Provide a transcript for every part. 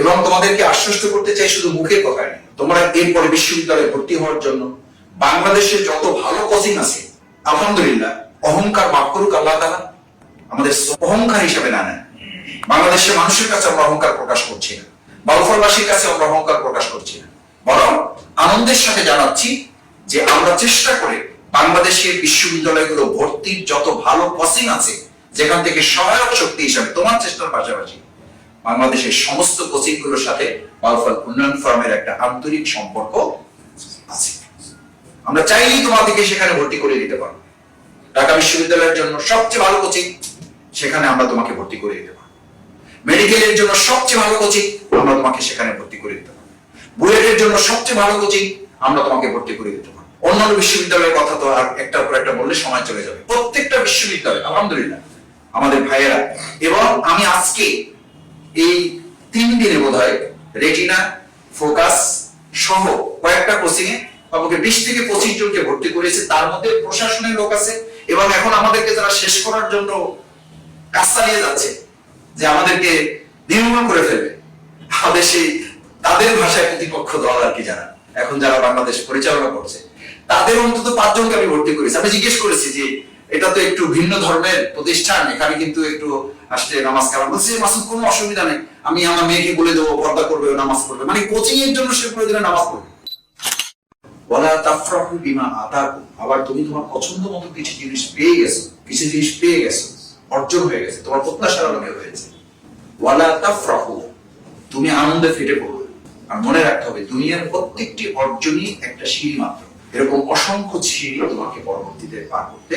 এবং তোমাদেরকে আশ্বস্ত করতে চাই শুধু মুখের কথা তোমরা এরপরে বিশ্ববিদ্যালয়ে ভর্তি হওয়ার জন্য বাংলাদেশে যত ভালো কোচিং আছে, আলহামদুলিল্লাহ, অহংকার মাফ করুক আল্লাহ তালা আমাদের অহংকার হিসেবে না নেন। বাংলাদেশের মানুষের কাছে আমরা অহংকার প্রকাশ করছি না বাউফলবাসীর কাছে আমরা অহংকার প্রকাশ করছি না। বরং আনন্দের সাথে জানাচ্ছি যে আমরা চেষ্টা করে বাংলাদেশের বিশ্ববিদ্যালয়গুলো ভর্তির যত ভালো কোচিং আছে, যেখান থেকে সহায়ক শক্তি হিসাবে তোমার চেষ্টার পাশাপাশি বাংলাদেশের সমস্ত কোচিংগুলোর সাথে বাউফল উন্নয়ন ফর্মের একটা আন্তরিক সম্পর্ক আছে। আমরা চাইলেই তোমাদেরকে সেখানে ভর্তি করে দিতে পারব। ঢাকা বিশ্ববিদ্যালয়ের জন্য সবচেয়ে ভালো কোচিং, সেখানে আমরা তোমাকে ভর্তি করে দিতে পারব। মেডিকেলের জন্য সবচেয়ে ভালো কোচিং, আমরা তোমাকে সেখানে ভর্তি করে দিতে পারব। বুয়েটের জন্য সবচেয়ে ভালো কোচিং, আমরা তোমাকে ভর্তি করে দিতে পারব। অন্যান্য বিশ্ববিদ্যালয়ের কথা তো আর একটার পর একটা বললে সময় চলে যাবে। প্রত্যেকটা বিশ্ববিদ্যালয়, আলহামদুলিল্লাহ, আমাদের ভাইয়েরা, এবং আমি আজকে এই তিন দিনে বোধ হয় রেটিনা ফোকাস সহ কয়েকটা কোচিং এ বিশ থেকে পঁচিশ জনকে ভর্তি করেছে। তার মধ্যে প্রশাসনের লোক আছে এবং এখন আমাদেরকে যারা শেষ করার জন্য কাজ চালিয়ে যাচ্ছে যে আমাদেরকে নির্মূল করে ফেলবে। আমাদের সেই তাদের ভাষায় প্রতিপক্ষ দল আর কি যারা। এখন যারা বাংলাদেশ পরিচালনা করছে, তাদের অন্তত পাঁচজনকে আমি ভর্তি করেছি। আমি জিজ্ঞেস করেছি যে এটা তো একটু ভিন্ন ধর্মের প্রতিষ্ঠান, এখানে কিন্তু একটু আসলে নামাজ কালাম। বলছে মাসুদ, কোনো অসুবিধা নেই। আমি আমার মেয়েকে বলে দেবো, পর্দা করবে নামাজ পড়বে। মানে কোচিং এর জন্য সে প্রয়োজনে নামাজ পড়বে ওয়ালা তাফরাহু বিমা আতাকুম। আবার তুমি তোমার পছন্দ মতো কিছু জিনিস পেয়ে গেছো, কিছু জিনিস পেয়ে গেছো, অর্জন হয়ে গেছে, তোমার প্রত্যাশার আলোকে হয়েছে। ওয়ালা তাফরাহু। তুমি আনন্দে ফেটে পড়বে। আর মনে রাখতে হবে, দুনিয়ার প্রত্যেকটি অর্জনই একটা সিঁড়ি মাত্র। এরকম অসংখ্য সিঁড়ি তোমাকে পরবর্তীতে পার করতে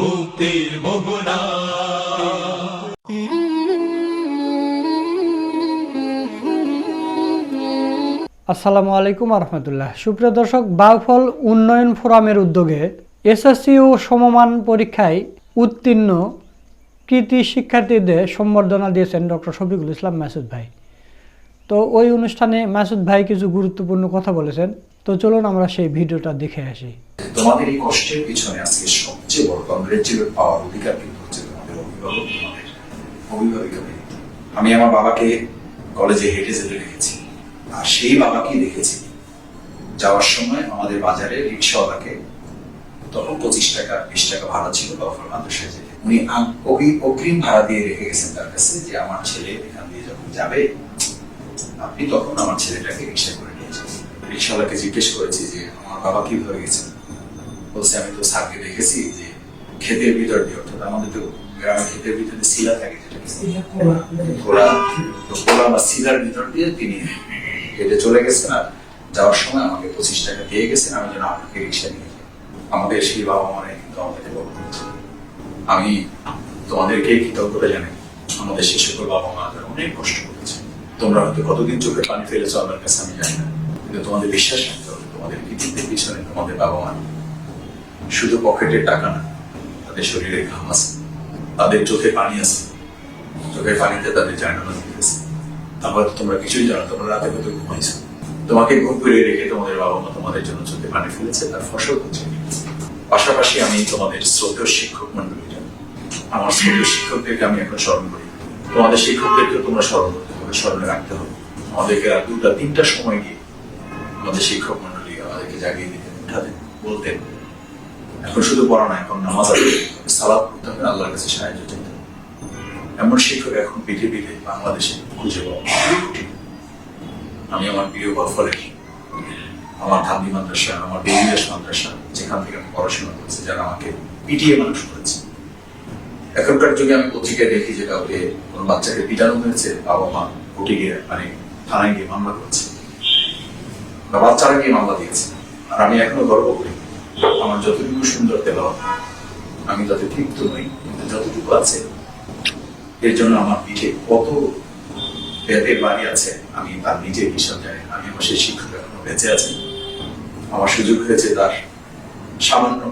মুক্তির মোহনা আসসালামু আলাইকুম রহমতুল্লাহ সুপ্রিয় দর্শক, বাউফল উন্নয়ন ফোরামের উদ্যোগে এসএসসি ও সমমান পরীক্ষায় উত্তীর্ণ কৃতি শিক্ষার্থীদের সম্বর্ধনা দিয়েছেন ডক্টর শফিকুল ইসলাম মাসুদ ভাই। তো ওই অনুষ্ঠানে মাসুদ ভাই কিছু গুরুত্বপূর্ণ কথা বলেছেন। তো চলুন আমরা সেই ভিডিওটা দেখে আসি। তোমাদের এই কষ্টের পিছনে আজকে সবচেয়ে বড় কংগ্রেচুলেট পাওয়ার অধিকার কিন্তু হচ্ছে তোমাদের অভিভাবক তোমাদের অভিভাবিকা আমি আমার বাবাকে কলেজে হেঁটে যেতে দেখেছি। আর সেই বাবাকেই দেখেছি। যাওয়ার সময় আমাদের বাজারে রিক্সাওয়ালাকে তখন পঁচিশ টাকা, বিশ টাকা ভাড়া ছিল বাবার মাদ্রাসায় যেতে। উনি অগ্রিম ভাড়া দিয়ে রেখে গেছেন তার কাছে যে আমার ছেলে এখান দিয়ে যখন যাবে, আপনি তখন আমার ছেলেটাকে রিক্সা করে নিয়ে যাবেন। রিক্সাওয়ালাকে জিজ্ঞেস করেছি যে, আমার বাবা কীভাবে গেছেন? বলছে আমি তো স্যারকে দেখেছি যে ক্ষেতের ভিতর দিয়ে অর্থাৎ আমাদের তো গ্রামের ক্ষেতের ভিতরে শিলা থাকে বা শিলার ভিতর দিয়ে তিনি হেঁটে চলে গেছেন আর যাওয়ার সময় আমাকে পঁচিশ টাকা দিয়ে গেছেন আমি যেন আপনাকে রিক্সা নিয়ে আমাদের সেই বাবা কিন্তু আমি তোমাদেরকে কৃতজ্ঞতা জানাই। আমাদের সেই সকল বাবা মা অনেক কষ্ট করেছে। তোমরা হয়তো কতদিন চোখে পানি ফেলেছো আমার কাছে আমি জানি না। কিন্তু তোমাদের বিশ্বাস রাখতে হবে তোমাদের কৃতিত্বের পিছনে তোমাদের বাবা মা। শুধু পকেটের টাকা না, তাদের শরীরে ঘাম আছে, তাদের চোখে পানি আছে। চোখের পানিতে তাদের জানানো দিতেছে তারপর তোমরা কিছুই জানো তোমরা রাতে হয়তো ঘুমাইছো। তোমাকে ঘুম ফিরিয়ে রেখে তোমাদের বাবা মা তোমাদের জন্য চোখে পানি ফেলেছে, তার ফসল হচ্ছে পাশাপাশি আমি তোমাদের শ্রদ্ধেয় শিক্ষক মন্ডলী আমার শ্রদ্ধেয় শিক্ষকদেরকে আমি এখন স্মরণ করি। তোমাদের শিক্ষকদেরকে তোমরা স্মরণ করতে হবে, স্মরণে রাখতে হবে। আমাদেরকে রাত দুটা তিনটা সময় গিয়ে আমাদের শিক্ষক মন্ডলী আমাদেরকে জাগিয়ে দিতেন, উঠাতেন, বলতেন। এখন শুধু পড়া না, এখন নামাজ আদায় সালাদ হবে, আল্লাহর কাছে সাহায্য চাইতে। এমন শিক্ষক এখন পৃথিবীতে, বাংলাদেশে খুঁজে পাওয়া আমি আমার প্রিয় গফরের আমার ধান্দি মাদ্রাসা, আমার বেরিদাস মাদ্রাসা, যেখান থেকে আমি পড়াশোনা করেছি, যারা আমাকে পিটিয়ে মানুষ করেছে। এখনকার যুগে আমি পত্রিকায় দেখি যে কাউকে কোনো বাচ্চাকে পিটানো হয়েছে, বাবা মা উঠে গিয়ে মানে থানায় গিয়ে মামলা করেছে। বাচ্চারা গিয়ে মামলা দিয়েছে। আর আমি এখনও গর্ব করি। আমার যতটুকু সুন্দর তেলাওয়াত আমি তাতে তৃপ্ত নই, কিন্তু যতটুকু আছে, এর জন্য আমার পিঠে কত বেতের বাড়ি আছে, আমি তার নিজের হিসাব জানি, আমি আমার সেই শিক্ষক এখনও বেঁচে আছি। আমার সুযোগ হয়েছে তার সামান্য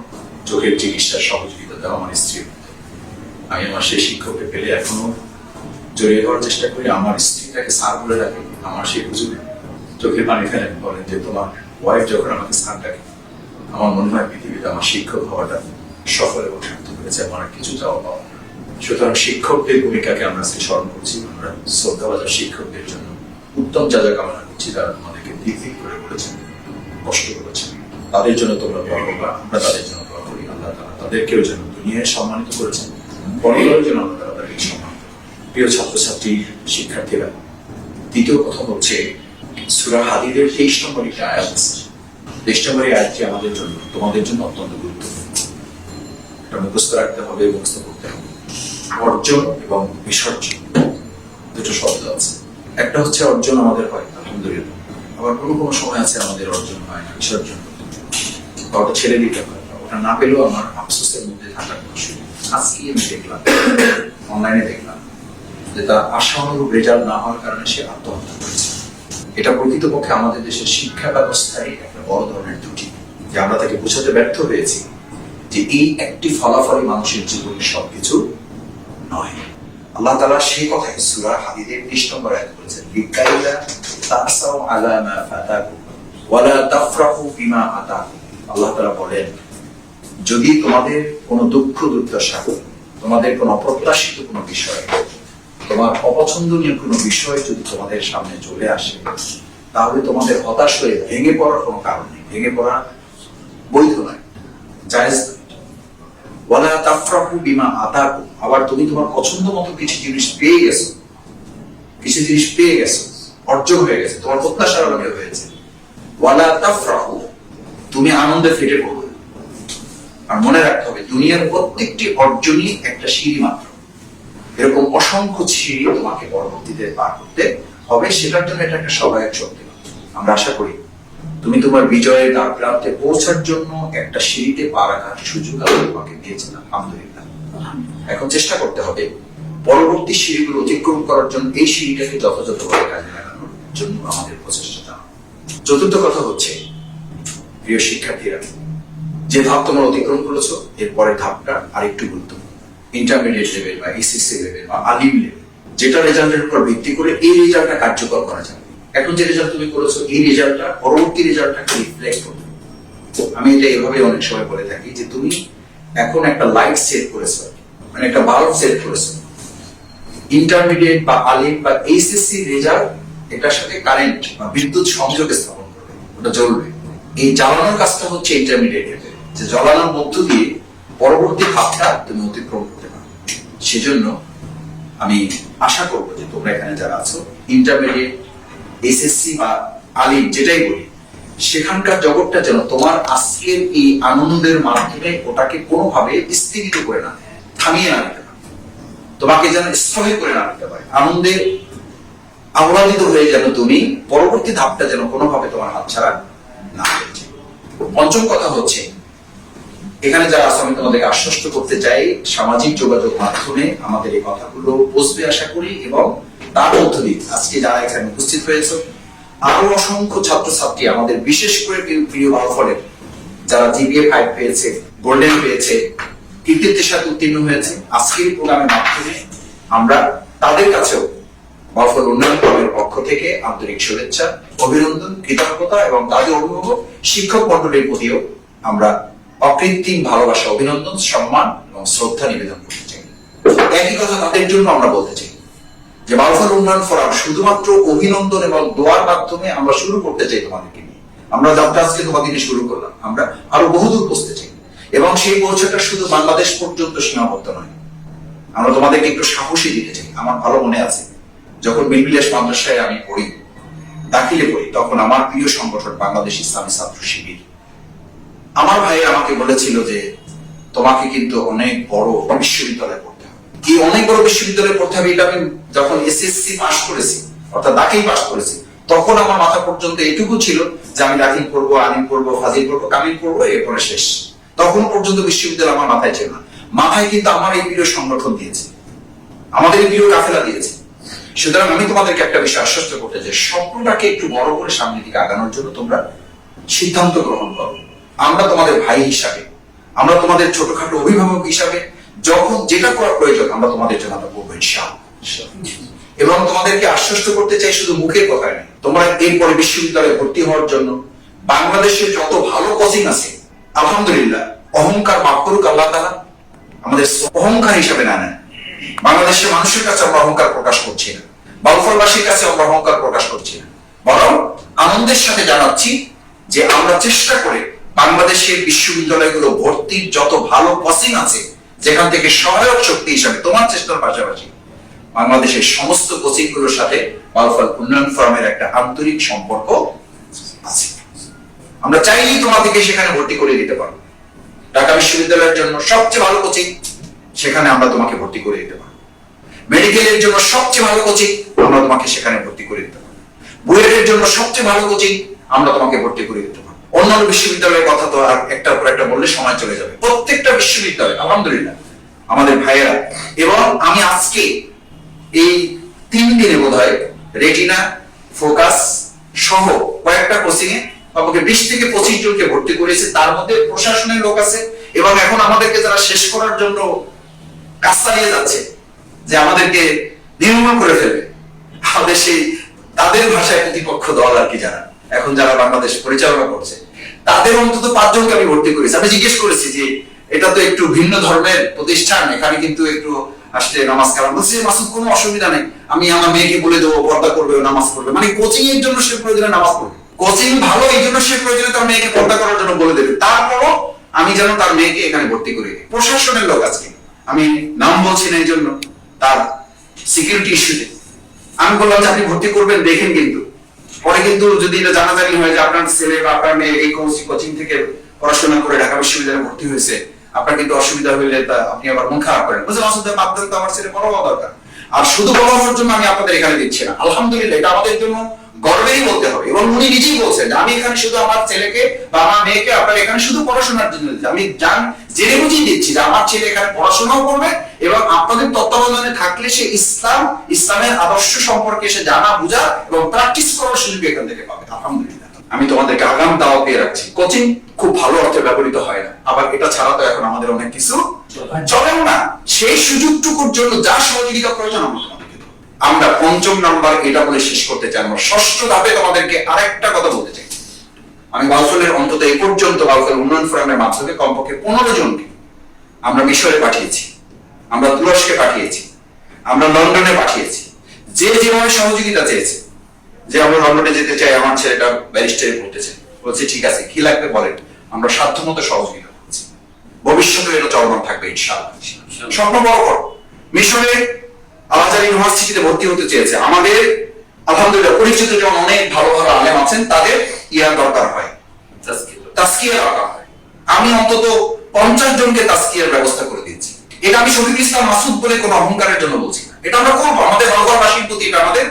চোখের চিকিৎসার সহযোগিতা দেওয়া আমার স্ত্রীর আমি আমার সেই শিক্ষককে পেলে এখনও জড়িয়ে দেওয়ার চেষ্টা করি, আমার স্ত্রীটাকে সার বলে ডাকে, আমার সেই হুজুর চোখের পানি ফেলেন, বলেন যে তোমার ওয়াইফ যখন আমাকে সার ডাকে আমার মনে হয় পৃথিবীতে আমার শিক্ষক হওয়াটা সফল এবং সার্থক হয়েছে আমার কিছু চাওয়া পাওয়া সুতরাং শিক্ষকদের ভূমিকাকে আমরা আজকে স্মরণ করছি, আমরা শ্রদ্ধাবাজার শিক্ষকদের জন্য উত্তম যা যা কামনা করছি তারা তোমাদেরকে দিক দিক করে করেছেন কষ্ট করেছেন। তাদের জন্য তোমরা দোয়া করবা, আমরা তাদের জন্য দোয়া করি, আল্লাহ তারা তাদেরকেও যেন দুনিয়ায় সম্মানিত করেছেন পরিবারের জন্য আল্লাহ তারা তাদেরকে সম্মান প্রিয় ছাত্রছাত্রী, শিক্ষার্থীরা, দ্বিতীয় কথা হচ্ছে, সুরা হাদিদের তেইশ নম্বর একটি আয়াত আছে। নম্বর এই আয়াতটি আমাদের জন্য, তোমাদের জন্য অত্যন্ত গুরুত্বপূর্ণ। এটা মুখস্থ রাখতে হবে, মুখস্থ করতে হবে। অর্জন এবং বিসর্জন দুটো শব্দ আছে। একটা হচ্ছে অর্জন আমাদের হয়, আলহামদুলিল্লাহ। আবার কোনো কোনো সময় আছে আমাদের অর্জন হয় না, বিসর্জন ওটা ছেড়ে দিতে হয় ওটা না পেলেও আমার আফসোসের মধ্যে থাকার কোনো আজকেই আমি দেখলাম, অনলাইনে দেখলাম, যে তার আশা অনুরূপ রেজাল্ট না হওয়ার কারণে সে আত্মহত্যা করেছে। এটা প্রকৃতপক্ষে আমাদের দেশের শিক্ষা ব্যবস্থায় বড় ধরনের ত্রুটি যে আমরা তাকে বোঝাতে ব্যর্থ হয়েছি যে এই একটি ফলাফলই মানুষের জীবনে সবকিছু নয়। আল্লাহ তাআলা সেই কথাই সূরা হাদিদের 20 নম্বর আয়াত বলেছেন আল্লাহ তাআলা বলেন, যদি তোমাদের কোনো দুঃখ, দুর্দশা, তোমাদের কোনো অপ্রত্যাশিত কোনো বিষয়, তোমার অপছন্দনীয় কোনো বিষয় যদি তোমাদের সামনে চলে আসে তাহলে তোমাদের হতাশ হয়ে ভেঙে পড়ার কোনো কারণ নেই। ভেঙে পড়া বৈধ নয়। বিমা আতাকুম। আবার তুমি তোমার পছন্দ মতো কিছু জিনিস পেয়ে গেছো। কিছু জিনিস পেয়ে গেছো। অর্জন হয়ে গেছে। তোমার প্রত্যাশার আলোকে হয়েছে। ওয়ালা তাফরাহু। তুমি আনন্দে ফেটে পড়বে। আর মনে রাখতে হবে, দুনিয়ার প্রত্যেকটি অর্জনই একটা সিঁড়ি মাত্র। এরকম অসংখ্য সিঁড়ি তোমাকে পরবর্তীতে পার করতে হবে সেটার জন্য এটা একটা সহায়ক শক্তি। আমরা আশা করি। তুমি তোমার বিজয়ের দ্বার প্রান্তে পৌঁছার জন্য একটা সিঁড়িতে পা রাখার সুযোগ আল্লাহ তোমাকে দিয়েছেন আলহামদুলিল্লাহ। এখন চেষ্টা করতে হবে পরবর্তী সিঁড়িগুলো অতিক্রম করার জন্য এই সিঁড়িটাকে যথাযথভাবে কাজে লাগানোর জন্য আমাদের প্রচেষ্টা জানানো চতুর্থ কথা হচ্ছে প্রিয় শিক্ষার্থীরা যে ধাপ তোমরা অতিক্রম করেছ এর পরের ধাপটা আরেকটু গুরুত্বপূর্ণ। ইন্টারমিডিয়েট লেভেল বা এসএসসি লেভেল বা আলিম লেভেল যেটা রেজাল্টের উপর ভিত্তি করে এই রেজাল্টটা কার্যকর করা যাবে। এখন যে রেজাল্ট তুমি করেছ, এই রেজাল্টটা, পরবর্তী রেজাল্টটাকে রিফ্লেক্ট করবে। আমি এটা এভাবে অনেক সময় বলে থাকি যে তুমি এখন একটা লাইট সেট করেছ মানে একটা বাল্ব সেট করেছ। ইন্টারমিডিয়েট বা আলিম বা এইচএসসি রেজাল্ট এটার সাথে কারেন্ট বা বিদ্যুৎ সংযোগ স্থাপন করবে। ওটা জ্বলবে। এই জ্বালানোর কাজটা হচ্ছে ইন্টারমিডিয়েট যে জ্বালানোর মধ্য দিয়ে পরবর্তী ধাপটা তুমি অতিক্রম করতে পারো। সেজন্য আমি আশা করব যে তোমরা এখানে যারা আছো ইন্টারমিডিয়েট এসএসসি বা আলিম যেটাই বলি, সেখানকার জগৎটা যেন তোমার আজকের এই আনন্দের মাধ্যমে ওটাকে কোনোভাবে স্থগিত করে না, থামিয়ে না দিতে পারে তোমাকে যেন স্থগিত করে না দিতে পারে আনন্দে আহ্লাদিত হয়ে যেন তুমি পরবর্তী ধাপটা যেন কোনোভাবে তোমার হাতছাড়া না হয়ে যায়। পঞ্চম কথা হচ্ছে এখানে যারা আছে, আমি তোমাদেরকে আশ্বস্ত করতে চাই, সামাজিক যোগাযোগ মাধ্যমে আমাদের এই কথাগুলো বসবে আশা করি এবং তার মধ্য দিয়ে আজকে যারা এখানে উপস্থিত হয়েছে, আরও অসংখ্য ছাত্রছাত্রী আমাদের বিশেষ করে প্রিয়- বাউফলের যারা জিপিএ ফাইভ পেয়েছে, গোল্ডেন পেয়েছে কৃতিত্বের সাথে উত্তীর্ণ হয়েছে, আজকের প্রোগ্রামের মাধ্যমে আমরা তাদের কাছেও বাউফল উন্নয়ন কর্মের পক্ষ থেকে আন্তরিক শুভেচ্ছা, অভিনন্দন, কৃতজ্ঞতা এবং তাদের অভিভাবক, শিক্ষক মন্ডলীর প্রতিও আমরা অকৃত্রিম ভালোবাসা, অভিনন্দন, সম্মান এবং শ্রদ্ধা নিবেদন করতে চাই। একই কথা তাদের জন্য আমরা বলতে চাই যে বাউফল উন্নয়ন ফোরাম শুধুমাত্র অভিনন্দন এবং দোয়ার মাধ্যমে আমরা শুরু করতে চাই তোমাদেরকে নিয়ে। আমরা যাত্রা আজকে তোমাদের নিয়ে শুরু করলাম। আমরা আরও বহুদূর পৌঁছতে চাই। এবং সেই পৌঁছাটা শুধু বাংলাদেশ পর্যন্ত সীমাবদ্ধ নয়। আমরা তোমাদেরকে একটু সাহসী দিতে চাই। আমার ভালো মনে আছে, যখন বিলবিলাস মাদ্রাসায় আমি পড়ি, দাখিলে পড়ি, তখন আমার প্রিয় সংগঠন বাংলাদেশ ইসলামী ছাত্র শিবির। আমার ভাই আমাকে বলেছিল যে তোমাকে কিন্তু অনেক বড় বিশ্ববিদ্যালয়ে পড়তে হবে। কি অনেক বড় বিশ্ববিদ্যালয়ে পড়তে হবে এটা আমি যখন এসএসসি পাস করেছি, অর্থাৎ দাখিল পাস করেছি, তখন আমার মাথা পর্যন্ত এটুকু ছিল যে আমি দাখিল করব, আলিম করব, ফাজিল করব, কামিল করব, এরপরে শেষ। তখন পর্যন্ত বিশ্ববিদ্যালয় আমার মাথায় ছিল না। মাথায় কিন্তু আমার এই প্রিয় সংগঠন দিয়েছে। আমাদের এই প্রিয় কাফেলা দিয়েছে। সুতরাং আমি তোমাদেরকে একটা বিষয় আশ্বস্ত করতে চাই। স্বপ্নটাকে একটু বড় করে সামনের দিকে আগানোর জন্য তোমরা সিদ্ধান্ত গ্রহণ করো। আমরা তোমাদের ভাই হিসাবে, আমরা তোমাদের ছোটখাটো অভিভাবক হিসাবে, যখন যেটা করা প্রয়োজন, আমরা তোমাদের জন্য আমরা করব। এবং তোমাদেরকে আশ্বস্ত করতে চাই শুধু মুখের কথায় নয়, তোমরা এরপরে বিশ্ববিদ্যালয়ে ভর্তি হওয়ার জন্য বাংলাদেশে যত ভালো কোচিং আছে, আলহামদুলিল্লাহ, অহংকার মাফ করুক আল্লাহ তালা আমাদের অহংকার হিসাবে না নেন বাংলাদেশের মানুষের কাছে আমরা অহংকার প্রকাশ করছি না, বাউফলবাসীর কাছে আমরা অহংকার প্রকাশ করছি না বরং আনন্দের সাথে জানাচ্ছি যে আমরা চেষ্টা করে বাংলাদেশের বিশ্ববিদ্যালয়গুলো ভর্তির যত ভালো কোচিং আছে, যেখান থেকে সহায়ক শক্তি হিসাবে তোমার চেষ্টার পাশাপাশি বাংলাদেশের সমস্ত কোচিংগুলোর সাথে বাউফল উন্নয়ন ফোরামের একটা আন্তরিক সম্পর্ক আছে। আমরা চাইলেই তোমাদেরকে সেখানে ভর্তি করে দিতে পারব। ঢাকা বিশ্ববিদ্যালয়ের জন্য সবচেয়ে ভালো কোচিং, সেখানে আমরা তোমাকে ভর্তি করে দিতে পারব। মেডিকেলের জন্য সবচেয়ে ভালো কোচিং, আমরা তোমাকে সেখানে ভর্তি করে দিতে পারব। বুয়েটের জন্য সবচেয়ে ভালো কোচিং, আমরা তোমাকে ভর্তি করে দিতে অন্যান্য বিশ্ববিদ্যালয়ের কথা তো আর একটার পর একটা বললে সময় চলে যাবে। প্রত্যেকটা বিশ্ববিদ্যালয়, আলহামদুলিল্লাহ, আমাদের ভাইয়েরা। এবং আমি আজকে এই তিন দিনে বোধ রেটিনা, ফোকাস সহ কয়েকটা কোচিং এ আমাকে বিশ থেকে পঁচিশ জনকে ভর্তি করেছে। তার মধ্যে প্রশাসনের লোক আছে এবং এখন আমাদেরকে যারা শেষ করার জন্য কাজ চালিয়ে যাচ্ছে, যে আমাদেরকে নির্মূল করে ফেলবে আমাদের সেই, তাদের ভাষায় প্রতিপক্ষ দল আর কি যারা এখন যারা বাংলাদেশ পরিচালনা করছে, তাদের অন্তত পাঁচজনকে আমি ভর্তি করেছি। আমি জিজ্ঞেস করেছি যে, এটা তো একটু ভিন্ন ধর্মের প্রতিষ্ঠান, এখানে কিন্তু একটু আসলে নামাজ কালাম। বলছে মাসুদ, কোনো অসুবিধা নেই। আমি আমার মেয়েকে বলে দেবো, পর্দা করবে নামাজ পড়বে। মানে কোচিং এর জন্য সে প্রয়োজনে নামাজ পড়বে। কোচিং ভালো, এই জন্য সে প্রয়োজনে তার মেয়েকে পর্দা করার জন্য বলে দেবে। তারপরও আমি যেন তার মেয়েকে এখানে ভর্তি করি প্রশাসনের লোক আজকে। আমি নাম বলছি না এই জন্য, তার সিকিউরিটি ইস্যুতে আমি বললাম যে, আপনি ভর্তি করবেন, দেখেন কিন্তু। পরে কিন্তু যদি এটা জানাজানি হয় যে আপনার ছেলে বা আপনার মেয়ে এই কোচিং থেকে পড়াশোনা করে ঢাকা বিশ্ববিদ্যালয়ে ভর্তি হয়েছে, আপনার কিন্তু অসুবিধা হইলে তা আপনি আবার মন খারাপ করেন। বুঝলেন, অসুবিধা বাদ দেন তো আমার ছেলে বড় হওয়া দরকার। আর শুধু বড় হওয়ার জন্য আমি আপনাদের এখানে দিচ্ছি না। আলহামদুলিল্লাহ, এটা আমাদের জন্য গর্বেরই বলতে হবে এবং উনি নিজেই বলছেন যে আমি এখানে শুধু আমার ছেলেকে বা আমার মেয়েকে আপনার এখানে শুধু পড়াশোনার জন্য দিচ্ছি। আমি জান জেনে বুঝেই দিচ্ছি যে আমার ছেলে এখানে পড়াশোনাও করবে এবং আপনাদের তত্ত্বাবধানে থাকলে সে ইসলাম ইসলামের আদর্শ সম্পর্কে সে জানা বোঝা এবং প্র্যাকটিস করার সুযোগ এখান থেকে পাবে। আলহামদুলিল্লাহ। আমি তোমাদেরকে আগাম দাওয়া পেয়ে রাখছি। কোচিং খুব ভালো অর্থে ব্যবহৃত হয় না। আবার এটা ছাড়া তো এখন আমাদের অনেক কিছু চলেও না। সেই সুযোগটুকুর জন্য যা সহযোগিতা প্রয়োজন দেবো। আমরা পঞ্চম নাম্বার এটা বলে শেষ করতে চাই। আমরা ষষ্ঠ ধাপে তোমাদেরকে আরেকটা কথা বলতে চাই। আমি বাউফলের অন্তত এই পর্যন্ত বাউফল উন্নয়ন ফোরামের মাধ্যমে কমপক্ষে পনেরো জনকে আমরা মিশরে পাঠিয়েছি আমরা তুরস্কে পাঠিয়েছি আমরা লন্ডনে পাঠিয়েছি। যে যেভাবে সহযোগিতা চেয়েছে যে আমরা লন্ডনে যেতে চাই আমার ছেলেটা ব্যারিস্টারে পড়তে চাই। বলছে ঠিক আছে কি লাগবে বলেন। আমরা সাধ্যমতো সহযোগিতা করছি। ভবিষ্যতে এটা চলমান থাকবে ইনশাআল্লাহ। স্বপ্ন বড় করো। আলাজার ইউনিভার্সিটিতে ভর্তি হতে চেয়েছে। আমাদের আলহামদুলিল্লাহ পরিচিত জন অনেক ভালো ভালো আলেম আছেন তাদের ইয়ার দরকার হয়। তাস্কিয়া দরকার হয়। আমি অন্তত পঞ্চাশ জনকে তাস্কিয়ার ব্যবস্থা করে দিচ্ছি এটা আমি শফিক ইসলাম মাসুদ বলে কোনো অহংকারের জন্য বলছি না। এটা আমরা করব। আমাদের নগরবাসীর প্রতি এটা আমাদের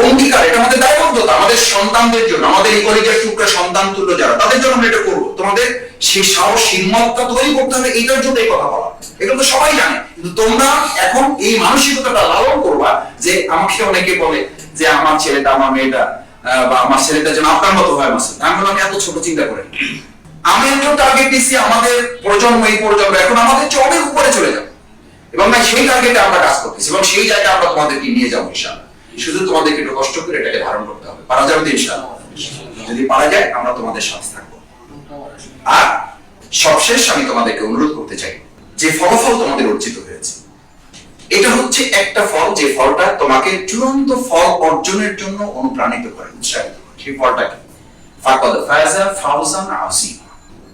অঙ্গীকার এটা আমাদের দায়বদ্ধতা আমাদের সন্তানদের জন্য আমাদের এই কলেজের টুকরা সন্তান তুল্য যারা তাদের জন্য আমরা এটা করব। তোমাদের সেই সাহস হিম্মতটা তৈরি করতে হবে এইটার জন্য এই কথা বলা। এগুলো তো সবাই জানে। কিন্তু তোমরা এখন এই মানসিকতাটা লালন করবা যে আমাকে অনেকে বলে যে আমার ছেলেটা, আমার মেয়েটা বা আমার ছেলেটা যেন আপনার মতো হয়, মাসুদ। আমি বললাম এত ছোট চিন্তা করে। আমি একজন টার্গেট দিচ্ছি আমাদের প্রজন্ম, এই প্রজন্ম। এখন আমাদের অনেক উপরে চলে যাবে। এবং না সেই টার্গেটে আমরা কাজ করতেছি। এবং সেই জায়গায় আমরা তোমাদেরকে নিয়ে যাব, ইনশাআল্লাহ। শুধু তোমাদেরকে একটু কষ্ট করে এটাকে ধারণ করতে হবে। পারা যাবে ইনশাআল্লাহ। যদি পারা যায়, আমরা তোমাদের সাথে থাকব। আর সবশেষ আমি তোমাদেরকে অনুরোধ করতে চাই যে ফলাফল তোমাদের অর্জিত হয়েছে। এটা হচ্ছে একটা ফল, যে ফলটা তোমাকে চূড়ান্ত ফল অর্জনের জন্য অনুপ্রাণিত করে, উৎসাহিত করে। সেই ফলটা কি?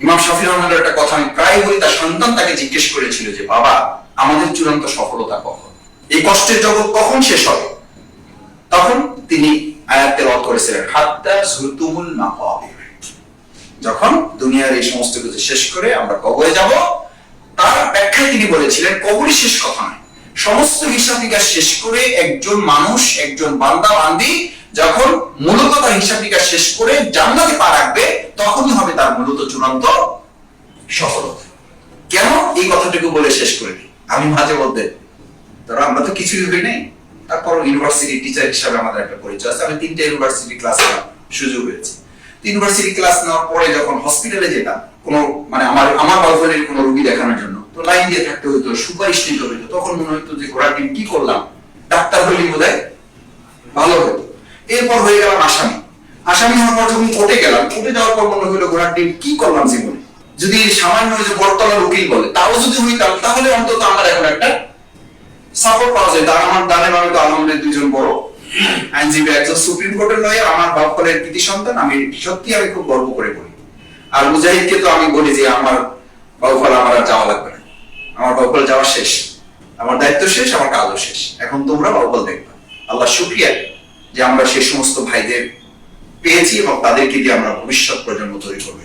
ইমাম রহমানের একটা কথা আমি প্রায় বলি, তার সন্তান তাকে জিজ্ঞেস করেছিল যে, বাবা, আমাদের চূড়ান্ত সফলতা কখন? এই কষ্টের জগৎ কখন শেষ হবে? তখন তিনি আয়াত তেলাওয়াত করেছিলেন, হাত্তা যখন দুনিয়ার এই সমস্ত কিছু শেষ করে আমরা কবরে যাব তার ব্যাখ্যায় তিনি বলেছিলেন, কবরই শেষ কথা নয়। সমস্ত হিসাব নিকাশ শেষ করে একজন মানুষ, একজন বান্দা, বান্দি যখন মূলত তার হিসাব নিকাশ শেষ করে জান্নাতে পা রাখবে, তখনই হবে তার মূলত চূড়ান্ত সফলতা। কেন এই কথাটুকু বলে শেষ করে? আমি মাঝে মধ্যে, ধরো আমরা তো কিছুই হই নাই। তারপর ইউনিভার্সিটি টিচার হিসাবে আমাদের একটা পরিচয় আছে। আমি তিনটা ইউনিভার্সিটি ক্লাস সুযোগ হয়েছে। ইউনিভার্সিটি ক্লাস নেওয়ার পরে যখন হসপিটালে যেতাম কোনো মানে আমার আমার বাউফলের কোনো রোগী দেখানোর জন্য। তো লাইন দিয়ে থাকতে হতো সুপারিশ নিতে হতো তখন মনে হতো যে ঘোড়ার ডিম কি করলাম? ডাক্তার হলেই বোধ ভালো হতো। এরপর হয়ে গেলাম আসামি। আসামি হওয়ার পর যখন কোর্টে গেলাম, কোর্টে যাওয়ার পর মনে হলো ঘোড়ার ডিম কি করলাম জীবনে? যদি সামান্য যে বটতলার উকিল বলে, তাও যদি হইতাম, তাহলে অন্তত আমার এখন একটা সাপোর্ট পাওয়া যায়। তার আমার দানে বামে তো আলহামদুলিল্লাহ দুজন বড় আইনজীবী, একজন সুপ্রিম কোর্টের লয়ার আমার বাপ বাপকলের কৃতি সন্তান, আমি সত্যি আমি খুব গর্ব করে বলি। আর মুজাহিদকে তো আমি বলি যে আমার বাউফল আমার আর যাওয়া লাগবে না। আমার বাউফল যাওয়া শেষ। আমার দায়িত্ব শেষ, আমার কাজও শেষ। এখন তোমরা বাউফল দেখবে। আল্লাহ শুক্রিয়া যে আমরা সেই সমস্ত ভাইদের পেয়েছি এবং তাদেরকে দিয়ে আমরা ভবিষ্যৎ প্রজন্ম তৈরি করব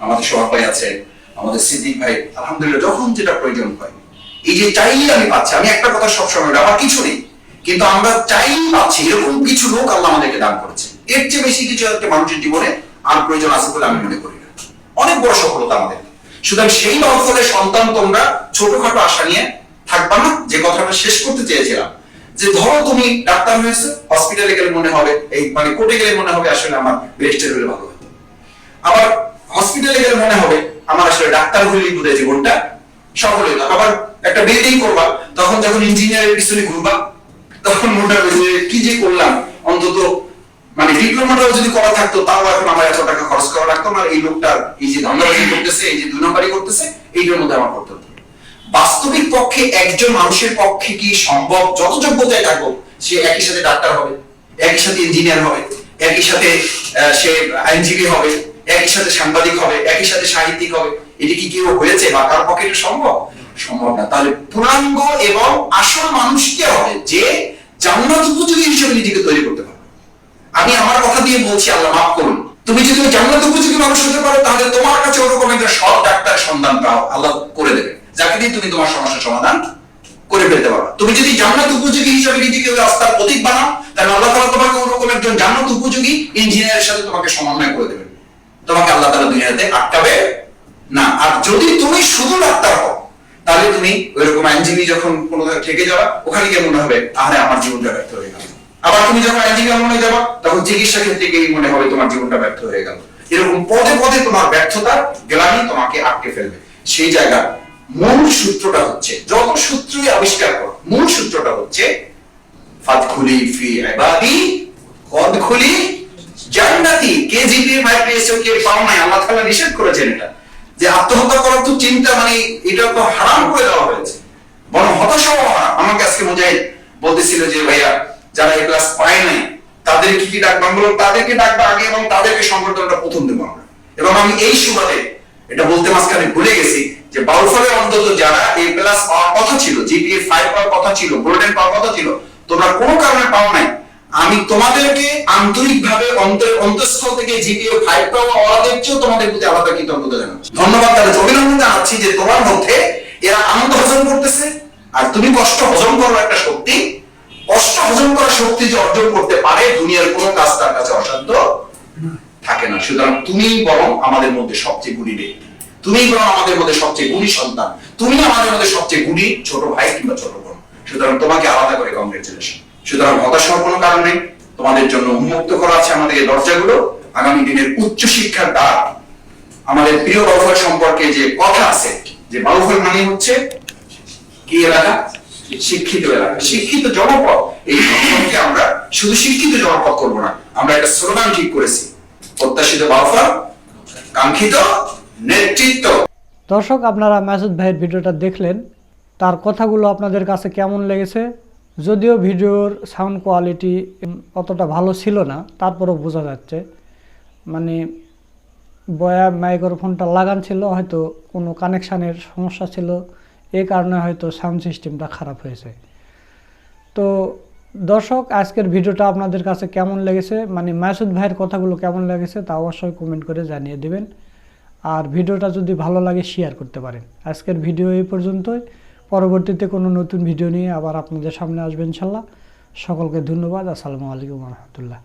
আমাদের সভাপতি আছে, আমাদের সিদ্দিক ভাই, আলহামদুলিল্লাহ যখন যেটা প্রয়োজন হয়। এই যে চাইলে আমি পাচ্ছি, আমি একটা কথা সবসময় আমার কিছু নেই। কিন্তু আমরা চাইলেই পাচ্ছি, এরকম কিছু লোক আল্লাহ আমাদেরকে দান করেছে। এর চেয়ে বেশি কিছু একটা মানুষের জীবনে আর প্রয়োজন আছে বলে আমি মনে করি না। অনেক বড় সফলতা আমাদের। সুতরাং সেই অঞ্চলের সন্তান তোমরা ছোটখাটো আশা নিয়ে থাকবা না। যে কথাটা শেষ করতে চেয়েছিলাম, যে ধরো তুমি ডাক্তার হয়েছে হসপিটালে গেলে মনে হবে, এই মানে কোর্টে গেলে মনে হবে আসলে আমার বেস্টের হলে ভালো। হতো আবার হসপিটালে গেলে মনে হবে, আমার আসলে ডাক্তার হলেই বোধ জীবনটা সফল হইল আবার একটা বিল্ডিং করবা, তখন যখন ইঞ্জিনিয়ারের পিছনে ঘুরবা, তখন মনে হবে যে কি যে করলাম, অন্তত মানে ডিপ্লোমাটাও যদি করা থাকতো, তাও এখন আমার এত টাকা খরচ করা লাগতো না। এই লোকটার এই যে ধান্দাবাজি করতেছে, এই যে দুই নম্বরই করতেছে, এইটার মধ্যে আমার করতে হতো বাস্তবিক পক্ষে একজন মানুষের পক্ষে কি সম্ভব? যত যোগ্যতায় থাকব সে একই সাথে ডাক্তার হবে, একই সাথে ইঞ্জিনিয়ার হবে, একই সাথে সে আইনজীবী হবে, একই সাথে সাংবাদিক হবে, একই সাথে সাহিত্যিক হবে। এটি কি কেউ হয়েছে বা কার পক্ষে এটা সম্ভব? সম্ভব না। তাহলে পূর্ণাঙ্গ এবং আসল মানুষকে হবে যে জান্নাত উপযোগী হিসেবে নিজেকে তৈরি করতে পারবে আমি আমার কথা দিয়ে বলছি, আল্লাহ মাফ করুন। তুমি যদি জান্নাত উপযোগী মানুষ হতে পারো, তাহলে তোমার কাছে ওরকম একটা সৎ ডাক্তার সন্ধান পাও। আল্লাহ করে দেবে। যাকে দিয়ে তুমি তোমার সমস্যার সমাধান করে ফেলতে পারো তুমি যদি জান্নাত উপযোগী হিসাবে নিজেকে ওই রাস্তার প্রতীক বানাও, তাহলে আল্লাহ তালা তোমাকে ওরকম একজন জান্নাত উপযোগী ইঞ্জিনিয়ারের সাথে তোমাকে সমন্বয় করে দেবে। তোমাকে আল্লাহ তাআলা দুনিয়াতে আটকাবে না। আর যদি তুমি শুধু ডাক্তার হও, তাহলে তুমি ওইরকম আইনজীবী যখন কোনো থেকে যাবা, ওখানে গিয়ে মনে হবে, আরে আমার জীবনটা ব্যর্থ হয়ে আবার তুমি যখন আইনজীবী মনে যাবা, তখন চিকিৎসা ক্ষেত্রে গিয়ে মনে হবে তোমার জীবনটা ব্যর্থ হয়ে গেল। এরকম পদে পদে তোমার ব্যর্থতার গ্লানি তোমাকে আটকে ফেলবে। সেই জায়গা, মূল সূত্রটা হচ্ছে, যত সূত্রই আবিষ্কার করো, মূল সূত্রটা হচ্ছে ফি ইবাদি জান্নাতি। কে কে পাও নাই, আল্লাহ তাআলা নিষেধ করেছেন এটা। যে আত্মহত্যা করার তো চিন্তা মানে এটা তো হারাম করে দেওয়া হয়েছে। বরং হতাশা আমাকে আজকে মুজাহিদ বলতেছিল যে, ভাইয়া যারা এই ক্লাস পায় নাই তাদের কি কি ডাকবো? আমি তাদেরকে ডাকবো আগে এবং তাদেরকে সংবর্ধনাটা প্রথম দেবো আমরা। এবং আমি এই সুবাদে এটা বলতে মাঝখানে ভুলে গেছি যে বাউফলের অন্তত যারা এই ক্লাস পাওয়ার কথা ছিল জিপিএ ফাইভ পাওয়ার কথা ছিল গোল্ডেন পাওয়ার কথা ছিল, তোমরা কোনো কারণে পাও নাই। আমি তোমাদেরকে আন্তরিকভাবে অন্তর অন্তঃস্থল থেকে জিপিএ ফাইভ পাওয়া ওরাদের চেয়েও তোমাদের প্রতি আলাদা কৃতজ্ঞতা জানাচ্ছি ধন্যবাদ তাদের অভিনন্দন জানাচ্ছি যে তোমার মধ্যে এরা আনন্দ হজম করতেছে। আর তুমি কষ্ট হজম করো একটা শক্তি। কষ্ট হজম করার শক্তি যে অর্জন করতে পারে, দুনিয়ার কোনো কাজ তার কাছে অসাধ্য থাকে না। সুতরাং তুমি বরং আমাদের মধ্যে সবচেয়ে গুণী ব্যক্তি। তুমি বরং আমাদের মধ্যে সবচেয়ে গুণী সন্তান। তুমি আমাদের মধ্যে সবচেয়ে গুণী ছোট ভাই কিংবা ছোট বোন। সুতরাং তোমাকে আলাদা করে কংগ্রেচুলেশন সুতরাং হতাশ হওয়ার কোনো কারণ নেই। তোমাদের জন্য উন্মুক্ত করা আছে আমাদের এই দরজাগুলো। আগামী দিনের উচ্চ শিক্ষার দ্বার আমাদের প্রিয় বাউফল সম্পর্কে যে কথা আছে, যে বাউফল মানে হচ্ছে কি এলাকা? শিক্ষিত শিক্ষিত জনপদ। এই জনপদকে আমরা শুধু শিক্ষিত জনপদ করব না, আমরা একটা স্লোগান ঠিক করেছি। প্রত্যাশিত বাউফল কাঙ্ক্ষিত নেতৃত্ব। দর্শক, আপনারা মাসুদ ভাইয়ের ভিডিওটা দেখলেন। তার কথাগুলো আপনাদের কাছে কেমন লেগেছে? যদিও ভিডিওর সাউন্ড কোয়ালিটি অতটা ভালো ছিল না, তারপরও বোঝা যাচ্ছে। মানে বয়া মাইক্রোফোনটা লাগান ছিল, হয়তো কোনো কানেকশানের সমস্যা ছিল। এই কারণে হয়তো সাউন্ড সিস্টেমটা খারাপ হয়েছে। তো দর্শক, আজকের ভিডিওটা আপনাদের কাছে কেমন লেগেছে? মানে মাসুদ ভাইয়ের কথাগুলো কেমন লেগেছে তা অবশ্যই কমেন্ট করে জানিয়ে দেবেন। আর ভিডিওটা যদি ভালো লাগে শেয়ার করতে পারেন। আজকের ভিডিও এই পর্যন্তই। পরবর্তীতে কোনো নতুন ভিডিও নিয়ে আবার আপনাদের সামনে আসবেন ইনশাল্লাহ। সকলকে ধন্যবাদ। আসসালামু আলাইকুম রহমতুল্লাহ।